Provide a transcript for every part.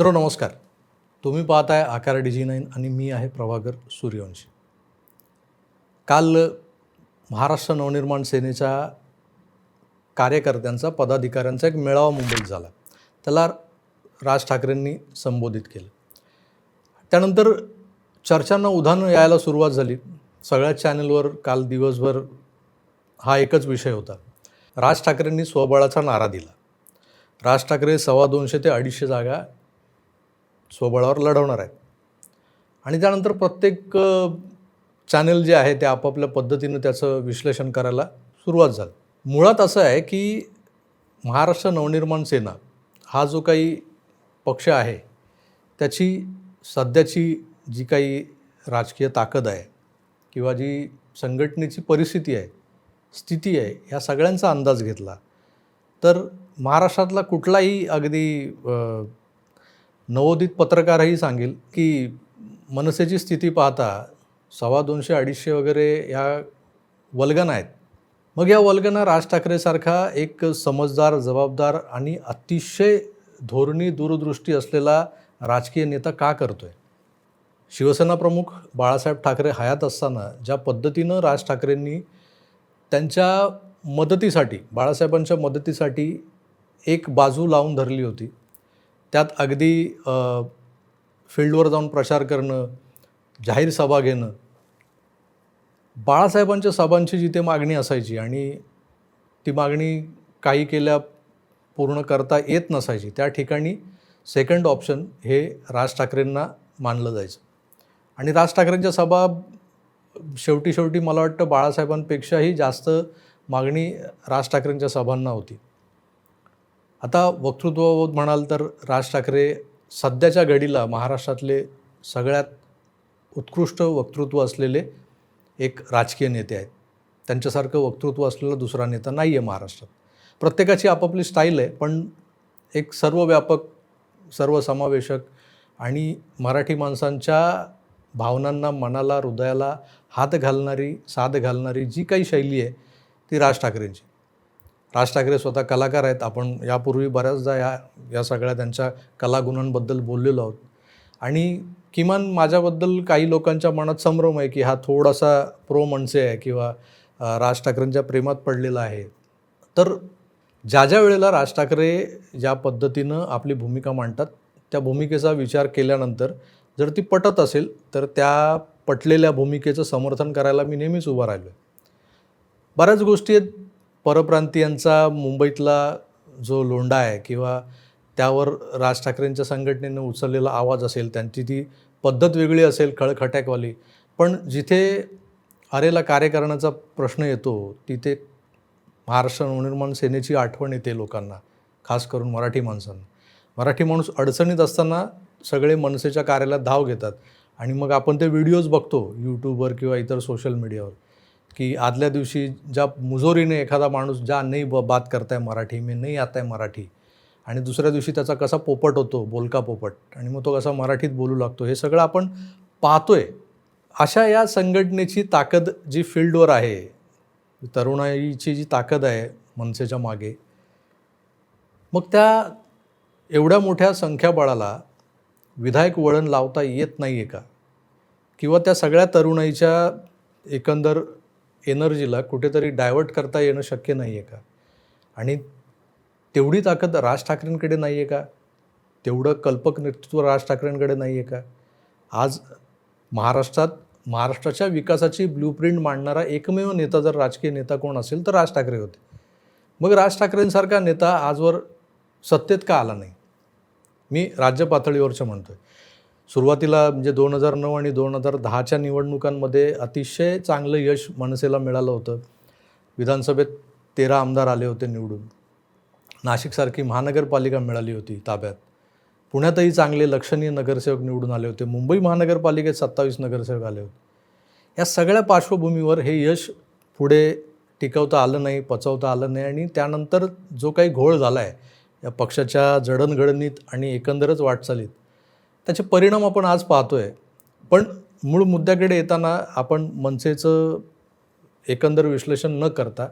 मित्र नमस्कार. तुम्ही पाहत आहे आकार डिजी नाईन आणि मी आहे प्रभाकर सूर्यवंशी. काल महाराष्ट्र नवनिर्माण सेनेच्या कार्यकर्त्यांचा पदाधिकाऱ्यांचा एक मेळावा मुंबईत झाला. त्याला राज ठाकरेंनी संबोधित केलं. त्यानंतर चर्चांना उधाण यायला सुरुवात झाली. सगळ्या चॅनलवर काल दिवसभर हा एकच विषय होता. राज ठाकरेंनी स्वबळाचा नारा दिला. राज ठाकरे सव्वा दोनशे ते अडीचशे जागा स्वबळावर लढवणार आहेत. आणि त्यानंतर प्रत्येक चॅनल जे आहे ते आपापल्या पद्धतीनं त्याचं विश्लेषण करायला सुरुवात झाली. मुळात असं आहे की महाराष्ट्र नवनिर्माण सेना हा जो काही पक्ष आहे त्याची सध्याची जी काही राजकीय ताकद आहे किंवा जी संघटनेची परिस्थिती आहे स्थिती आहे ह्या सगळ्यांचा अंदाज घेतला तर महाराष्ट्रातला कुठलाही अगदी नवोदित पत्रकारही सांगेल की मनसेची स्थिती पाहता सव्वा दोनशे अडीचशे वगैरे या वल्गना आहेत. मग या वल्गना राज ठाकरेसारखा एक समजदार जबाबदार आणि अतिशय धोरणी दूरदृष्टी असलेला राजकीय नेता का करतोय? शिवसेना प्रमुख बाळासाहेब ठाकरे हयात असताना ज्या पद्धतीनं राज ठाकरेंनी त्यांच्या मदतीसाठी बाळासाहेबांच्या मदतीसाठी एक बाजू लावून धरली होती त्यात अगदी फील्डवर जाऊन प्रचार करणं जाहीर सभा घेणं बाळासाहेबांच्या सभांची जिथे मागणी असायची आणि ती मागणी काही केल्या पूर्ण करता येत नसायची त्या ठिकाणी सेकंड ऑप्शन हे राज ठाकरेंना मानलं जायचं. आणि राज ठाकरेंच्या सभा शेवटी शेवटी मला वाटतं बाळासाहेबांपेक्षाही जास्त मागणी राज ठाकरेंच्या सभांना होती. आता वक्तृत्व म्हणाल तर राज ठाकरे सध्याच्या घडीला महाराष्ट्रातले सगळ्यात उत्कृष्ट वक्तृत्व असलेले एक राजकीय नेते आहेत. त्यांच्यासारखं वक्तृत्व असलेला दुसरा नेता नाही आहे महाराष्ट्रात. प्रत्येकाची आपापली स्टाईल आहे पण एक सर्वव्यापक सर्वसमावेशक आणि मराठी माणसांच्या भावनांना मनाला हृदयाला हात घालणारी साथ घालणारी जी काही शैली आहे ती राज ठाकरेंची. राज ठाकरे स्वतः कलाकार आहेत. आपण यापूर्वी बऱ्याचदा या या सगळ्या त्यांच्या कलागुणांबद्दल बोललेलो आहोत. आणि किमान माझ्याबद्दल काही लोकांच्या मनात संभ्रम आहे की हा थोडासा प्रो मनसे आहे किंवा राज ठाकरेंच्या प्रेमात पडलेला आहे. तर ज्या ज्या वेळेला राज ठाकरे ज्या पद्धतीनं आपली भूमिका मांडतात त्या भूमिकेचा विचार केल्यानंतर जर ती पटत असेल तर त्या पटलेल्या भूमिकेचं समर्थन करायला मी नेहमीच उभा राहिलो आहे बऱ्याच गोष्टी आहेत परप्रांतीयांचा मुंबईतला जो लोंढा आहे किंवा त्यावर राज ठाकरेंच्या संघटनेनं उचललेला आवाज असेल त्यांची ती पद्धत वेगळी असेल खळखट्याकवाली. पण जिथे अरेला कार्य करण्याचा प्रश्न येतो तिथे महाराष्ट्र नवनिर्माण सेनेची आठवण येते लोकांना खास करून मराठी माणसांना. मराठी माणूस अडचणीत असताना सगळे मनसेच्या कार्यालयात धाव घेतात. आणि मग आपण ते व्हिडिओज बघतो यूट्यूबवर किंवा इतर सोशल मीडियावर. की आदल्या दिवशी ज्या मुजोरीने एखादा माणूस ज्या नाही ब बात करताय मराठी मी नाही आता आहे मराठी आणि दुसऱ्या दिवशी त्याचा कसा पोपट होतो बोलका पोपट आणि मग तो कसा मराठीत बोलू लागतो हे सगळं आपण पाहतोय. अशा या संघटनेची ताकद जी फील्डवर आहे तरुणाईची जी ताकद आहे मनसेच्या मागे मग त्या एवढ्या मोठ्या संख्याबळाला विधायक वळण लावता येत नाही आहे का? किंवा त्या सगळ्या तरुणाईच्या एकंदर एनर्जीला कुठेतरी डायव्हर्ट करता येणं शक्य नाही आहे का? आणि तेवढी ताकद राज ठाकरेंकडे नाही आहे का? तेवढं कल्पक नेतृत्व राज ठाकरेंकडे नाही आहे का? आज महाराष्ट्रात महाराष्ट्राच्या विकासाची ब्लूप्रिंट मांडणारा एकमेव नेता जर राजकीय नेता कोण असेल तर राज ठाकरे होते. मग राज ठाकरेंसारखा नेता आजवर सत्तेत का आला नाही? मी राज्य पातळीवरचं म्हणतो आहे सुरुवातीला म्हणजे दोन हजार नऊ आणि दोन हजार दहाच्या निवडणुकांमध्ये अतिशय चांगलं यश मनसेला मिळालं होतं. विधानसभेत तेरा आमदार आले होते निवडून. नाशिकसारखी महानगरपालिका मिळाली होती ताब्यात. पुण्यातही चांगले लक्षणीय नगरसेवक निवडून आले होते. मुंबई महानगरपालिकेत सत्तावीस नगरसेवक आले होते. या सगळ्या पार्श्वभूमीवर हे यश पुढे टिकवता आलं नाही पचवता आलं नाही आणि त्यानंतर जो काही घोळ झाला आहे या पक्षाच्या जडणघडणीत आणि एकंदरच वाटचालीत त्याचे परिणाम आपण आज पाहतोय. पण मूळ मुद्द्याकडे येताना आपण मनसेचं एकंदर विश्लेषण न करता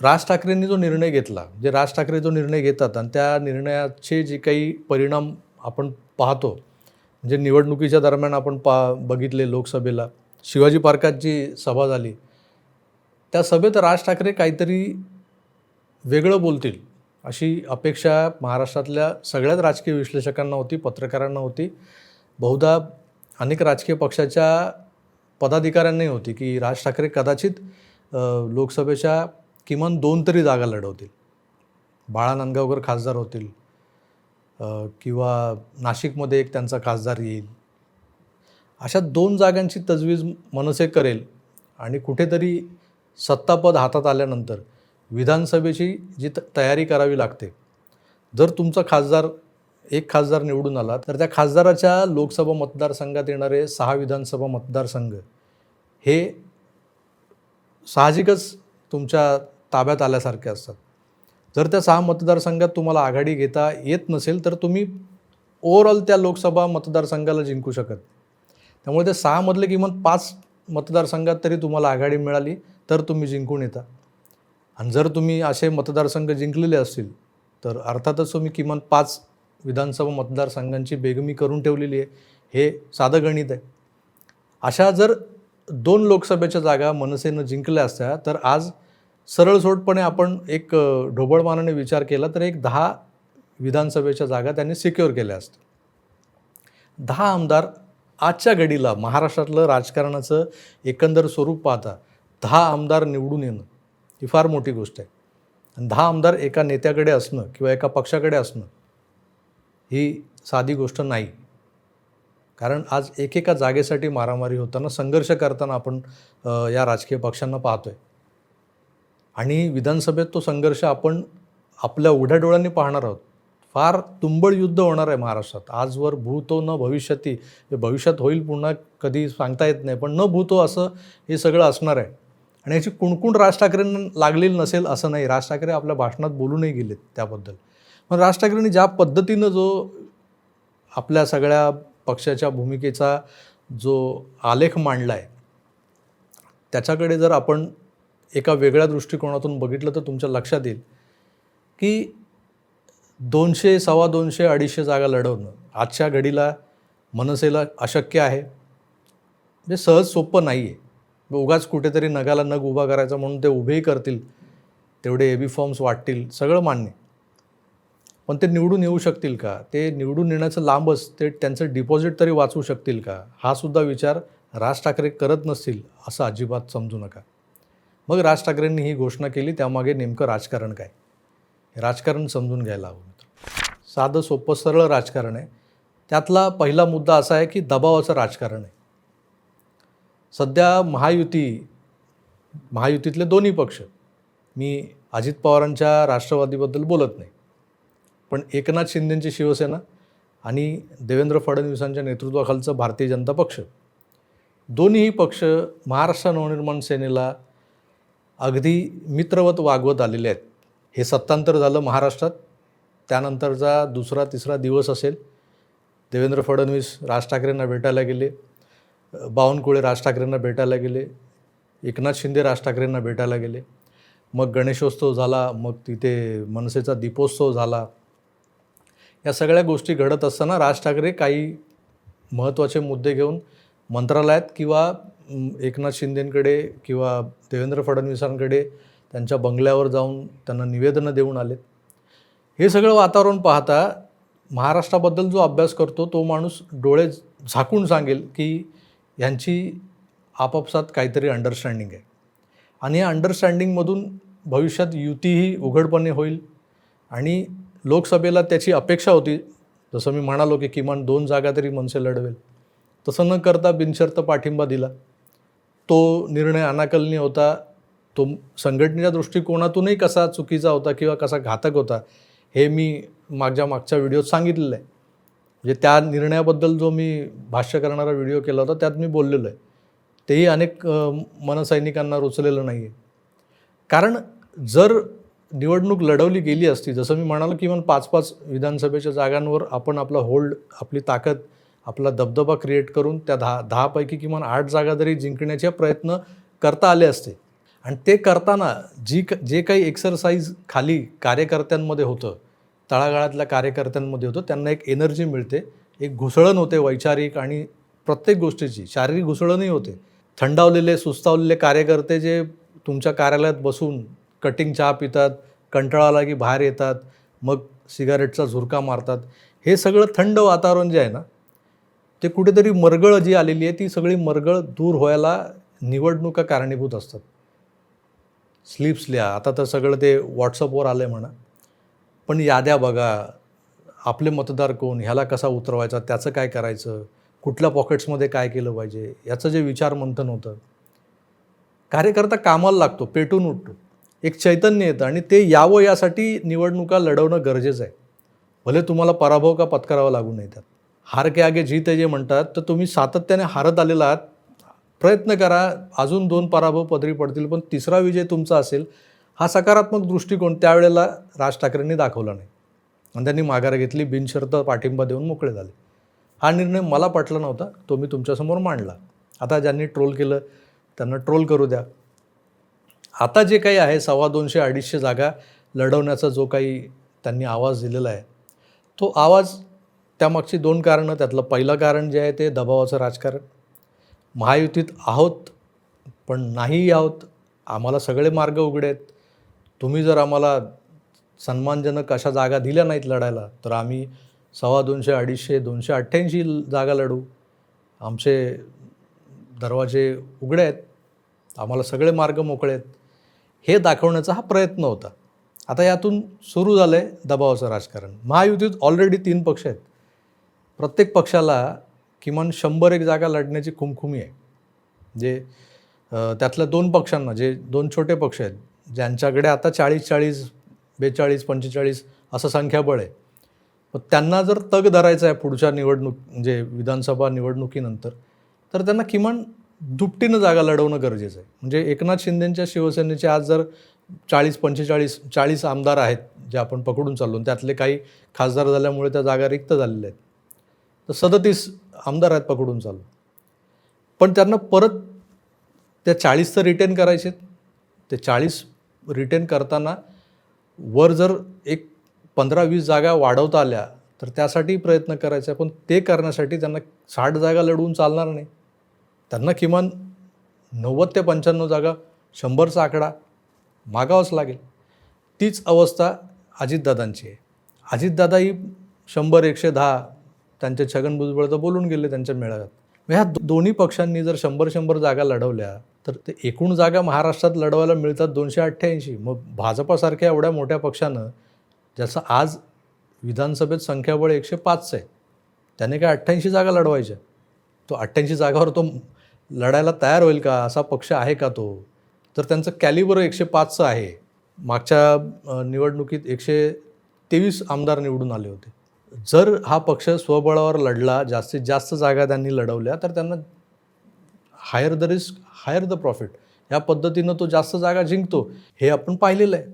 राज ठाकरेंनी जो निर्णय घेतला जे राज ठाकरे जो निर्णय घेतात आणि त्या निर्णयाचे जे काही परिणाम आपण पाहतो म्हणजे निवडणुकीच्या दरम्यान आपण पा बघितले लोकसभेला शिवाजी पार्कात जी सभा झाली त्या सभेत राज ठाकरे काहीतरी वेगळं बोलतील. अशी अपेक्षा महाराष्ट्रातल्या सगळ्याच राजकीय विश्लेषकांना होती पत्रकारांना होती. बहुधा अनेक राजकीय पक्षाच्या पदाधिकाऱ्यांनाही होती की राज ठाकरे कदाचित लोकसभेच्या किमान दोन तरी जागा लढवतील. बाळा नांदगावकर खासदार होतील किंवा नाशिकमध्ये एक त्यांचा खासदार येईल. अशा दोन जागांची तजवीज मनसे करेल आणि कुठेतरी सत्तापद हातात आल्यानंतर विधानसभेची जी त तयारी करावी लागते. जर तुमचा खासदार एक खासदार निवडून आला तर त्या खासदाराच्या लोकसभा मतदारसंघात येणारे सहा विधानसभा मतदारसंघ हे साहजिकच तुमच्या ताब्यात आल्यासारखे असतात. जर त्या सहा मतदारसंघात तुम्हाला आघाडी घेता येत नसेल तर तुम्ही ओव्हरऑल त्या लोकसभा मतदारसंघाला जिंकू शकत. त्यामुळे त्या सहामधले किमान पाच मतदारसंघात तरी तुम्हाला आघाडी मिळाली तर तुम्ही जिंकून येता. आणि जर तुम्ही असे मतदारसंघ जिंकलेले असतील तर अर्थातच तुम्ही किमान पाच विधानसभा मतदारसंघांची बेगमी करून ठेवलेली आहे. हे साधं गणित आहे. अशा जर दोन लोकसभेच्या जागा मनसेनं जिंकल्या असत्या तर आज सरळसोटपणे आपण एक ढोबळमानाने विचार केला तर एक दहा विधानसभेच्या जागा त्यांनी सिक्युअर केल्या असत्या. दहा आमदार आजच्या घडीला महाराष्ट्रातलं राजकारणाचं एकंदर स्वरूप पाहता दहा आमदार निवडून येणं. ही फार मोठी गोष्ट आहे. आणि दहा आमदार एका नेत्याकडे असणं किंवा एका पक्षाकडे असणं ही साधी गोष्ट नाही. कारण आज एकेका जागेसाठी मारामारी होताना संघर्ष करताना आपण या राजकीय पक्षांना पाहतोय. आणि विधानसभेत तो संघर्ष आपण आपल्या उघड्या डोळ्यांनी पाहणार आहोत. फार तुंबळ युद्ध होणार आहे महाराष्ट्रात. आजवर भूतो न भविष्यती. भविष्यात होईल पुन्हा कधी सांगता येत नाही पण न भूतो असं हे सगळं असणार आहे. आणि याची कुणकुण राज ठाकरेंना लागलेली नसेल असं नाही. राज ठाकरे आपल्या भाषणात बोलूनही गेलेत त्याबद्दल. पण राज ठाकरेंनी ज्या पद्धतीनं जो आपल्या सगळ्या पक्षाच्या भूमिकेचा जो आलेख मांडला आहे त्याच्याकडे जर आपण एका वेगळ्या दृष्टिकोनातून बघितलं तर तुमच्या लक्षात येईल की दोनशे सव्वा दोनशे अडीचशे जागा लढवणं आजच्या घडीला मनसेला अशक्य आहे. म्हणजे सहज सोपं नाही आहे उगाच कुठेतरी नगाला नग उभा करायचा म्हणून ते उभेही करतील. तेवढे ए बी फॉर्म्स वाटतील. सगळं मान्य. पण ते निवडून येऊ शकतील का? ते निवडून येण्याचं लांबच ते त्यांचं डिपॉझिट तरी वाचवू शकतील का? हा सुद्धा विचार राज ठाकरे करत नसतील असं अजिबात समजू नका. मग राज ठाकरेंनी ही घोषणा केली त्यामागे नेमकं राजकारण काय? राजकारण समजून घ्यायला हवं मित्र. साधं सोपं सरळ राजकारण आहे. त्यातला पहिला मुद्दा असा आहे की दबावाचं राजकारण आहे. सध्या महायुती महायुतीतले दोन्ही पक्ष मी अजित पवारांच्या राष्ट्रवादीबद्दल बोलत नाही. पण एकनाथ शिंदेंची शिवसेना आणि देवेंद्र फडणवीसांच्या नेतृत्वाखालचं भारतीय जनता पक्ष दोन्हीही पक्ष महाराष्ट्र नवनिर्माण सेनेला अगदी मित्रवत वागवत आलेले आहेत. हे सत्तांतर झालं महाराष्ट्रात त्यानंतरचा दुसरा तिसरा दिवस असेल. देवेंद्र फडणवीस राज ठाकरेंना भेटायला गेले. बावनकुळे राज ठाकरेंना भेटायला गेले एकनाथ शिंदे राज ठाकरेंना भेटायला गेले. मग गणेशोत्सव झाला मग तिथे मनसेचा दीपोत्सव झाला. या सगळ्या गोष्टी घडत असताना राज ठाकरे काही महत्त्वाचे मुद्दे घेऊन मंत्रालयात किंवा एकनाथ शिंदेंकडे किंवा देवेंद्र फडणवीसांकडे त्यांच्या बंगल्यावर जाऊन त्यांना निवेदनं देऊन आलेत. हे सगळं वातावरण पाहता महाराष्ट्राबद्दल जो अभ्यास करतो तो माणूस डोळे झाकून सांगेल की ह्यांची आपापसात काहीतरी अंडरस्टँडिंग आहे. आणि या अंडरस्टँडिंगमधून भविष्यात युतीही उघडपणे होईल आणि लोकसभेला त्याची अपेक्षा होती. जसं मी म्हणालो की किमान दोन जागा तरी मनसे लढवेल. तसं न करता बिनशर्त पाठिंबा दिला. तो निर्णय अनाकलनीय होता. तो संघटनेच्या दृष्टिकोनातूनही कसा चुकीचा होता किंवा कसा घातक होता हे मी मागच्या मागच्या व्हिडिओत सांगितलेलं आहे. म्हणजे त्या निर्णयाबद्दल जो मी भाष्य करणारा व्हिडिओ केला होता त्यात मी बोललेलो आहे. तेही अनेक मनसैनिकांना रुचलेलं नाही आहे कारण जर निवडणूक लढवली गेली असती जसं मी म्हणालो किमान पाच पाच विधानसभेच्या जागांवर आपण आपला होल्ड आपली ताकद आपला दबदबा क्रिएट करून त्या दहा दहापैकी किमान आठ जागा जरी जिंकण्याचे प्रयत्न करता आले असते आणि ते करताना जी क जे काही एक्सरसाइज खाली कार्यकर्त्यांमध्ये होतं तळागाळातल्या कार्यकर्त्यांमध्ये होतो त्यांना एक एनर्जी मिळते एक घुसळण होते वैचारिक आणि प्रत्येक गोष्टीची शारीरिक घुसळणही होते. थंडावलेले सुस्तावलेले कार्यकर्ते जे तुमच्या कार्यालयात बसून कटिंग चहा पितात कंटाळा आला की बाहेर येतात मग सिगारेटचा झुरका मारतात हे सगळं थंड वातावरण जे आहे ना ते कुठेतरी मरगळ जी आलेली आहे ती सगळी मरगळ दूर व्हायला निवडणुका कारणीभूत असतात. स्लिप्स लिहा आता तर सगळं ते व्हॉट्सअपवर आलं आहे म्हणा. पण याद्या बघा आपले मतदार कोण ह्याला कसा उतरवायचा त्याचं काय करायचं कुठल्या पॉकेट्समध्ये काय केलं पाहिजे याचं जे विचार मंथन होतं. कार्यकर्ता कामाला लागतो पेटून उठतो. एक चैतन्य येतं आणि ते यावं यासाठी निवडणुका लढवणं गरजेचं आहे. भले तुम्हाला पराभव का पत्करावा लागू नये त्यात. हार के आगे जीत आहे जे म्हणतात तर तुम्ही सातत्याने हारत आलेला आहात प्रयत्न करा अजून दोन पराभव पदरी पडतील पण तिसरा विजय तुमचा असेल हा सकारात्मक दृष्टिकोन त्यावेळेला राज ठाकरेंनी दाखवला नाही. आणि त्यांनी माघार घेतली बिनशर्त पाठिंबा देऊन मोकळे झाले. हा निर्णय मला पटला नव्हता तो मी तुमच्यासमोर मांडला. आता ज्यांनी ट्रोल केलं त्यांना ट्रोल करू द्या. आता जे काही आहे सव्वा दोनशे अडीचशे जागा लढवण्याचा जो काही त्यांनी आवाज दिलेला आहे तो आवाज त्यामागची दोन कारणं त्यातलं पहिलं कारण जे आहे ते दबावाचं राजकारण. महायुतीत आहोत पण नाही आहोत. आम्हाला सगळे मार्ग उघडे आहेत. तुम्ही जर आम्हाला सन्मानजनक अशा जागा दिल्या नाहीत लढायला तर आम्ही सव्वा दोनशे अडीचशे दोनशे अठ्ठ्याऐंशी जागा लढू. आमचे दरवाजे उघडे आहेत. आम्हाला सगळे मार्ग मोकळे आहेत. हे दाखवण्याचा हा प्रयत्न होता. आता यातून सुरू झालं आहे दबावाचं राजकारण. महायुतीत ऑलरेडी तीन पक्ष आहेत. प्रत्येक पक्षाला किमान शंभर एक जागा लढण्याची खुमखुमी आहे. जे त्यातल्या दोन पक्षांना जे दोन छोटे पक्ष आहेत ज्यांच्याकडे आता चाळीस चाळीस बेचाळीस पंचेचाळीस असं संख्याबळ आहे. मग त्यांना जर तग धरायचा आहे पुढच्या निवडणूक म्हणजे विधानसभा निवडणुकीनंतर तर त्यांना किमान दुपटीनं जागा लढवणं गरजेचं आहे. म्हणजे एकनाथ शिंदेंच्या शिवसेनेचे आज जर चाळीस पंचेचाळीस चाळीस आमदार आहेत जे आपण पकडून चाललो आणि त्यातले काही खासदार झाल्यामुळे त्या जागा रिक्त झालेल्या आहेत तर सदतीस आमदार आहेत पकडून चालू पण त्यांना परत त्या चाळीस तर रिटेन करायचे ते चाळीस रिटेन करताना वर जर एक पंधरा वीस जागा वाढवता आल्या तर त्यासाठी प्रयत्न करायचा. पण ते करण्यासाठी त्यांना साठ जागा लढवून चालणार नाही. त्यांना किमान नव्वद ते पंच्याण्णव जागा शंभरचा आकडा मागावाच लागेल. तीच अवस्था अजितदादांची आहे. अजितदादाही शंभर एकशे दहा त्यांचे छगन भुजबळ तर बोलून गेले त्यांच्या मेळाव्यात. मग ह्या दोन्ही पक्षांनी जर शंभर शंभर जागा लढवल्या तर ते एकूण जागा महाराष्ट्रात लढवायला मिळतात दोनशे अठ्ठ्याऐंशी. मग भाजपासारख्या एवढ्या मोठ्या पक्षानं ज्याचं आज विधानसभेत संख्याबळ एकशे पाचचं आहे त्याने काय अठ्ठ्याऐंशी जागा लढवायच्या? तो अठ्ठ्याऐंशी जागावर तो लढायला तयार होईल का? असा पक्ष आहे का तो? तर त्यांचं कॅलिबर एकशे पाचचं आहे. मागच्या निवडणुकीत एकशे तेवीस आमदार निवडून आले होते. जर हा पक्ष स्वबळावर लढला जास्तीत जास्त जागा त्यांनी लढवल्या तर त्यांना higher the risk higher the profit या पद्धतीनं तो जास्त जागा जिंकतो हे आपण पाहिलेलं आहे.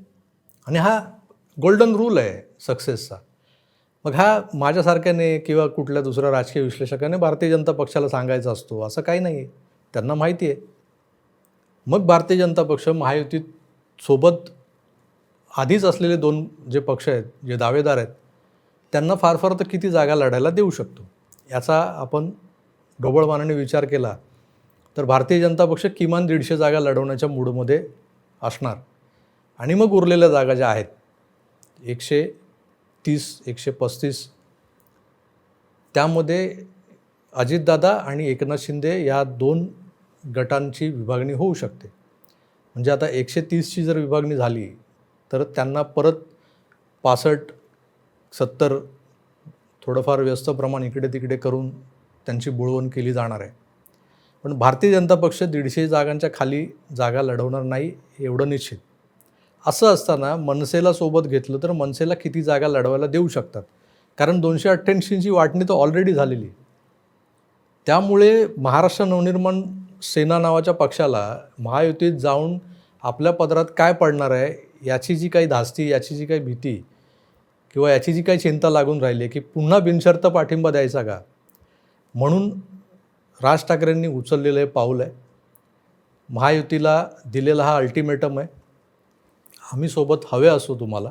आणि हा गोल्डन रूल आहे सक्सेसचा मग हा माझ्यासारख्याने किंवा कुठल्या दुसऱ्या राजकीय विश्लेषकाने भारतीय जनता पक्षाला सांगायचा असतो असं काही नाही आहे त्यांना माहिती आहे. मग भारतीय जनता पक्ष महायुतीत सोबत आधीच असलेले दोन जे पक्ष आहेत जे दावेदार आहेत त्यांना फार फार तर किती जागा लढायला देऊ शकतो. याचा आपण ढोबळमानाने विचार केला. तर भारतीय जनता पक्ष किमान दीडशे जागा लढवण्याच्या मूडमध्ये असणार. आणि मग उरलेल्या जागा ज्या आहेत एकशे तीस एकशे पस्तीस त्यामध्ये अजितदादा आणि एकनाथ शिंदे या दोन गटांची विभागणी होऊ शकते. म्हणजे आता एकशे तीसची जर विभागणी झाली तर त्यांना परत पासष्ट सत्तर थोडंफार व्यस्त प्रमाण इकडे तिकडे करून त्यांची बुळवण केली जाणार आहे. पण भारतीय जनता पक्ष दीडशे जागांच्या खाली जागा लढवणार नाही एवढं निश्चित. असं असताना मनसेला सोबत घेतलं तर मनसेला किती जागा लढवायला देऊ शकतात? कारण दोनशे अठ्ठ्याऐंशीची वाटणी तर ऑलरेडी झालेली. त्यामुळे महाराष्ट्र नवनिर्माण सेना नावाच्या पक्षाला महायुतीत जाऊन आपल्या पदरात काय पडणार आहे याची जी काही धास्ती याची जी काही भीती किंवा याची जी काही चिंता लागून राहिली आहे की पुन्हा बिनशर्त पाठिंबा द्यायचा का? म्हणून राज ठाकरेंनी उचललेलं हे पाऊल आहे. महायुतीला दिलेला हा अल्टिमेटम आहे. आम्ही सोबत हवे असू तुम्हाला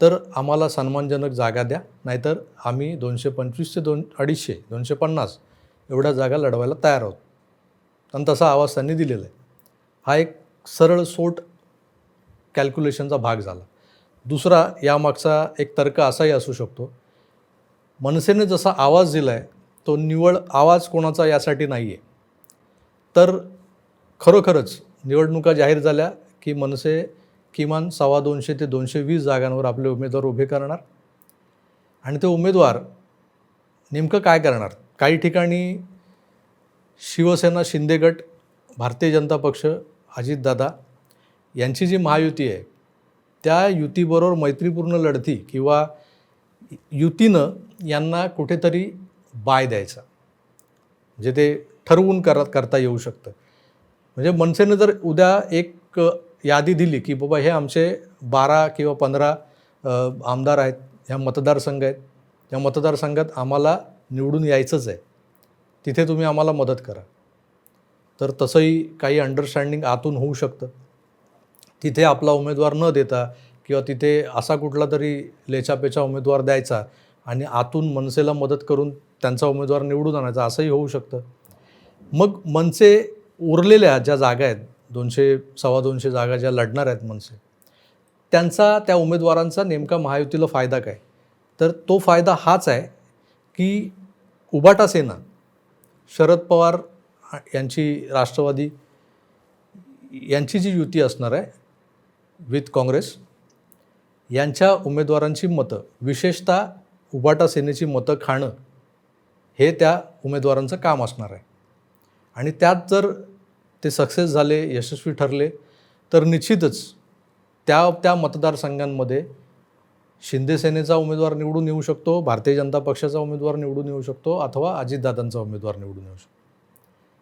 तर आम्हाला सन्मानजनक जागा द्या. नाहीतर आम्ही दोनशे पंचवीस ते दोन अडीचशे दोनशे पन्नास एवढ्या जागा लढवायला तयार आहोत. आणि तसा आवाज त्यांनी दिलेला आहे. हा एक सरळ सोट कॅल्क्युलेशनचा भाग झाला. दुसरा यामागचा एक तर्क असाही असू शकतो. मनसेने जसा आवाज दिला आहे तो निवळ आवाज कोणाचा यासाठी नाही आहे तर खरोखरच निवडणुका जाहीर झाल्या की मनसे किमान सव्वा दोनशे ते दोनशे वीस जागांवर आपले उमेदवार उभे करणार. आणि ते उमेदवार नेमकं काय करणार? काही ठिकाणी शिवसेना शिंदे गट भारतीय जनता पक्ष अजितदादा यांची जी महायुती आहे त्या युतीबरोबर मैत्रीपूर्ण लढती किंवा युतीनं यांना कुठेतरी बाय द्यायचा. म्हणजे ते ठरवून करत करता येऊ शकतं. म्हणजे मनसेनं जर उद्या एक यादी दिली की बाबा हे आमचे बारा किंवा पंधरा आमदार आहेत ह्या मतदारसंघ आहेत या मतदारसंघात आम्हाला निवडून यायचंच आहे. तिथे तुम्ही आम्हाला मदत करा. तर तसंही काही अंडरस्टँडिंग आतून होऊ शकतं. तिथे आपला उमेदवार न देता किंवा तिथे असा कुठला तरी लेचापेचा उमेदवार द्यायचा आणि आतून मनसेला मदत करून त्यांचा उमेदवार निवडून आणायचा असंही होऊ शकतं. मग मनसे उरलेल्या ज्या जागा आहेत दोनशे सव्वा दोनशे जागा ज्या लढणार आहेत मनसे त्यांचा त्या उमेदवारांचा नेमका महायुतीला फायदा काय? तर तो फायदा हाच आहे की उबाटा सेना शरद पवार यांची राष्ट्रवादी यांची जी युती असणार आहे विथ काँग्रेस यांच्या उमेदवारांची मतं विशेषतः उबाटा सेनेची मतं खाणं हे त्या उमेदवारांचं काम असणार आहे. आणि त्यात जर ते सक्सेस झाले यशस्वी ठरले तर निश्चितच त्या त्या मतदारसंघांमध्ये शिंदे सेनेचा उमेदवार निवडून येऊ शकतो भारतीय जनता पक्षाचा उमेदवार निवडून येऊ शकतो अथवा अजितदादांचा उमेदवार निवडून येऊ शकतो.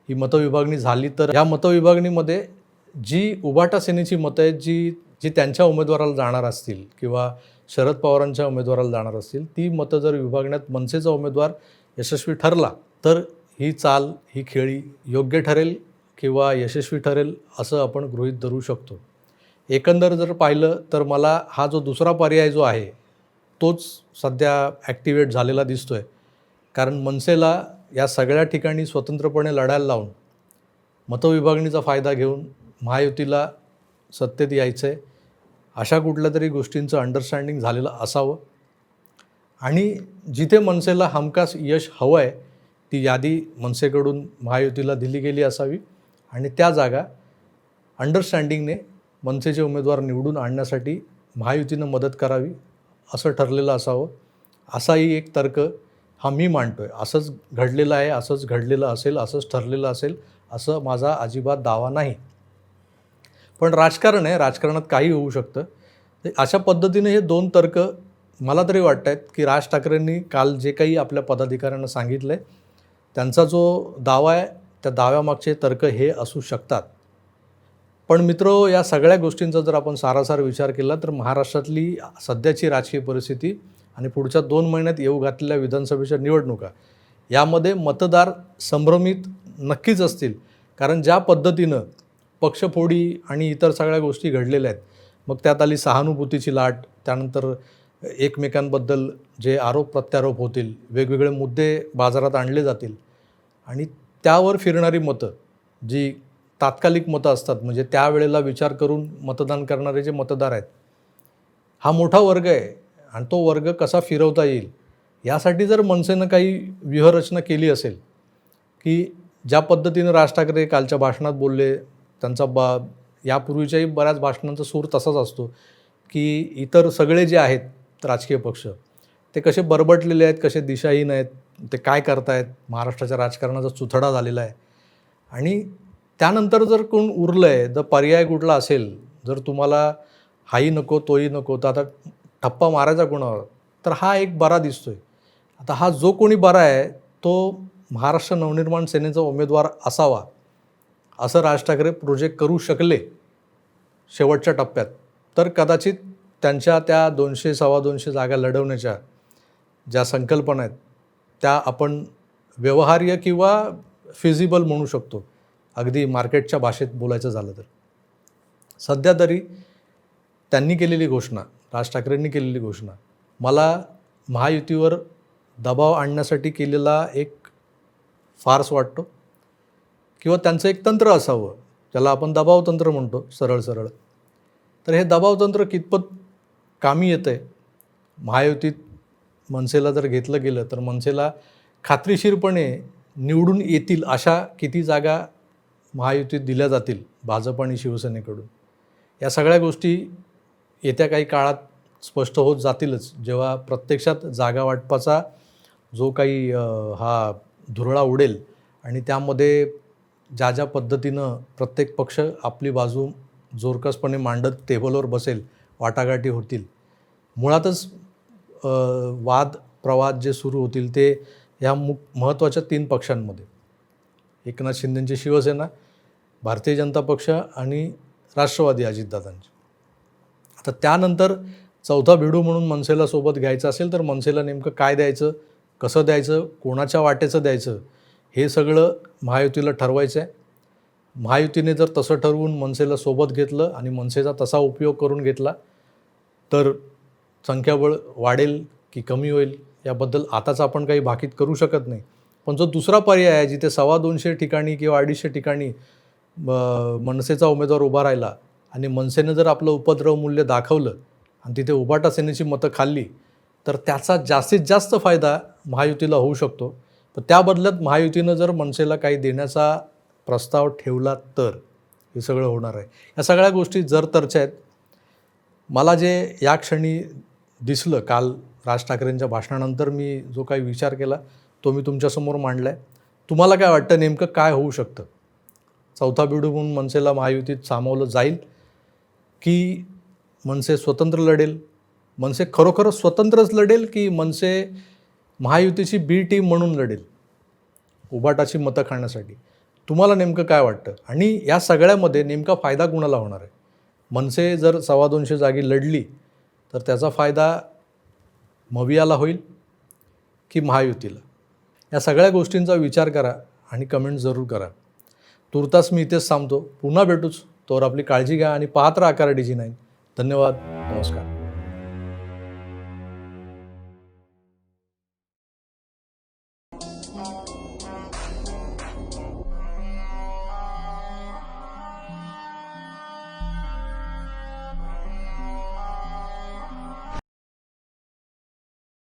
ही मतविभागणी झाली तर या मतविभागणीमध्ये जी उबाटा सेनेची मतं आहेत जी जी त्यांच्या उमेदवाराला जाणार असतील किंवा शरद पवारांच्या उमेदवाराला जाणार असतील. ती मतं जर विभागण्यात मनसेचा उमेदवार यशस्वी ठरला तर ही चाल ही खेळी योग्य ठरेल किंवा यशस्वी ठरेल असं आपण गृहीत धरू शकतो. एकंदर जर पाहिलं तर मला हा जो दुसरा पर्याय जो आहे तोच सध्या ॲक्टिवेट झालेला दिसतो आहे कारण मनसेला या सगळ्या ठिकाणी स्वतंत्रपणे लढायला लावून मतविभागणीचा फायदा घेऊन महायुतीला सत्तेत यायचं आहे अशा कुठल्या तरी गोष्टींचं अंडरस्टँडिंग झालेलं असावं. आणि जिथे मनसेला हमखास यश हवं आहे ती यादी मनसेकडून महायुतीला दिली गेली असावी. आणि त्या जागा अंडरस्टँडिंगने मनसेचे उमेदवार निवडून आणण्यासाठी महायुतीनं मदत करावी असं ठरलेलं असावं. असाही एक तर्क हा मी मांडतो आहे असंच घडलेलं आहे असंच घडलेलं असेल असंच ठरलेलं असेल असं माझा अजिबात दावा नाही. पण राजकारण आहे राजकारणात काही होऊ शकतं. अशा पद्धतीने हे दोन तर्क मला तरी वाटत आहेत की राज ठाकरेंनी काल जे काही आपल्या पदाधिकाऱ्यांना सांगितलं आहे त्यांचा जो दावा आहे त्या दाव्यामागचे तर्क हे असू शकतात. पण मित्र या सगळ्या गोष्टींचा जर आपण सारासार विचार केला तर महाराष्ट्रातली सध्याची राजकीय परिस्थिती आणि पुढच्या दोन महिन्यात येऊ घातलेल्या विधानसभेच्या निवडणुका यामध्ये मतदार संभ्रमित नक्कीच असतील. कारण ज्या पद्धतीनं पक्षफोडी आणि इतर सगळ्या गोष्टी घडलेल्या आहेत. मग त्यात आली सहानुभूतीची लाट त्यानंतर एकमेकांबद्दल जे आरोप प्रत्यारोप होतील वेगवेगळे मुद्दे बाजारात आणले जातील आणि त्यावर फिरणारी मतं जी तात्कालिक मतं असतात म्हणजे त्यावेळेला विचार करून मतदान करणारे जे मतदार आहेत हा मोठा वर्ग आहे आणि तो वर्ग कसा फिरवता येईल यासाठी जर मनसेनं काही व्यूहरचना केली असेल की ज्या पद्धतीनं राज ठाकरे कालच्या भाषणात बोलले त्यांचा बा यापूर्वीच्याही बऱ्याच भाषणांचा सूर तसाच असतो की इतर सगळे जे आहेत राजकीय पक्ष ते कसे बरबटलेले आहेत कसे दिशाहीन आहेत ते काय करतायत महाराष्ट्राच्या राजकारणाचा चुथडा झालेला आहे. आणि त्यानंतर जर कोण उरलं आहे जर पर्याय कुठला असेल जर तुम्हाला हाही नको तोही नको तर आता ठप्पा मारायचा कोणावर तर हा एक बरा दिसतोय. आता हा जो कोणी बरा आहे तो महाराष्ट्र नवनिर्माण सेनेचा उमेदवार असावा. असं राज ठाकरे प्रोजेक्ट करू शकले शेवटच्या टप्प्यात. तर कदाचित त्यांच्या त्या दोनशे सव्वा दोनशे जागा लढवण्याच्या ज्या संकल्पना आहेत त्या आपण व्यवहार्य किंवा फिजिबल म्हणू शकतो. अगदी मार्केटच्या भाषेत बोलायचं झालं तर. सध्या तरी त्यांनी केलेली घोषणा राज ठाकरेंनी केलेली घोषणा मला महायुतीवर दबाव आणण्यासाठी केलेला एक फार्स वाटतो. किंवा त्यांचं एक तंत्र असावं ज्याला आपण दबाव तंत्र म्हणतो सरळ सरळ. तर हे दबाव तंत्र कितपत कामी येतं आहे महायुतीत मनसेला जर घेतलं गेलं तर मनसेला खात्रीशीरपणे निवडून येतील अशा किती जागा महायुतीत दिल्या जातील भाजप आणि शिवसेनेकडून? या सगळ्या गोष्टी येत्या काही काळात स्पष्ट होत जातीलच. जेव्हा प्रत्यक्षात जागा वाटपाचा जो काही हा धुरळा उडेल आणि त्यामध्ये ज्या ज्या पद्धतीनं प्रत्येक पक्ष आपली बाजू जोरकसपणे मांडत टेबलवर बसेल वाटाघाटी होतील. मुळातच वाद प्रवाद जे सुरू होतील ते ह्या मु महत्त्वाच्या तीन पक्षांमध्ये. एकनाथ शिंदेंची शिवसेना भारतीय जनता पक्ष आणि राष्ट्रवादी अजितदादांची. आता त्यानंतर चौथा भिडू म्हणून मनसेला सोबत घ्यायचं असेल तर मनसेला नेमकं काय द्यायचं कसं द्यायचं कोणाच्या वाटेचं द्यायचं हे सगळं महायुतीला ठरवायचं आहे महायुतीने जर तसं ठरवून मनसेला सोबत घेतलं आणि मनसेचा तसा उपयोग करून घेतला तर संख्याबळ वाढेल की कमी होईल याबद्दल आताच आपण काही भाकीत करू शकत नाही. पण जो दुसरा पर्याय आहे जिथे सव्वा दोनशे ठिकाणी किंवा अडीचशे ठिकाणी मनसेचा उमेदवार उभा राहिला आणि मनसेनं जर आपलं उपद्रव मूल्य दाखवलं आणि तिथे उबाटा सेनेची मतं खाल्ली तर त्याचा जास्तीत जास्त फायदा महायुतीला होऊ शकतो. तर त्या बदल्यात महायुतीनं जर मनसेला काही देण्याचा प्रस्ताव ठेवला तर हे सगळं होणार आहे. या सगळ्या गोष्टी जर तरच्या आहेत मला जे या क्षणी दिसलं काल राज ठाकरेंच्या भाषणानंतर मी जो काही विचार केला तो मी तुमच्यासमोर मांडला आहे तुम्हाला काय वाटतं नेमकं काय होऊ शकतं? चौथा बिडू म्हणून मनसेला महायुतीत सामावलं जाईल की मनसे स्वतंत्र लढेल? मनसे खरोखरच स्वतंत्रच लढेल की मनसे महायुतीची बी टीम म्हणून लढेल. उबाटाची मतं खाण्यासाठी. तुम्हाला नेमकं काय वाटतं? आणि या सगळ्यामध्ये नेमका फायदा कुणाला होणार आहे? मनसे जर सव्वा दोनशे जागी लढली तर त्याचा फायदा मवियाला होईल की महायुतीला? या सगळ्या गोष्टींचा विचार करा आणि कमेंट जरूर करा. तुर्तास मी इथेच थांबतो. पुन्हा भेटूच. तोवर आपली काळजी घ्या आणि पाहत राहा कार डीजी नाईन धन्यवाद. नमस्कार.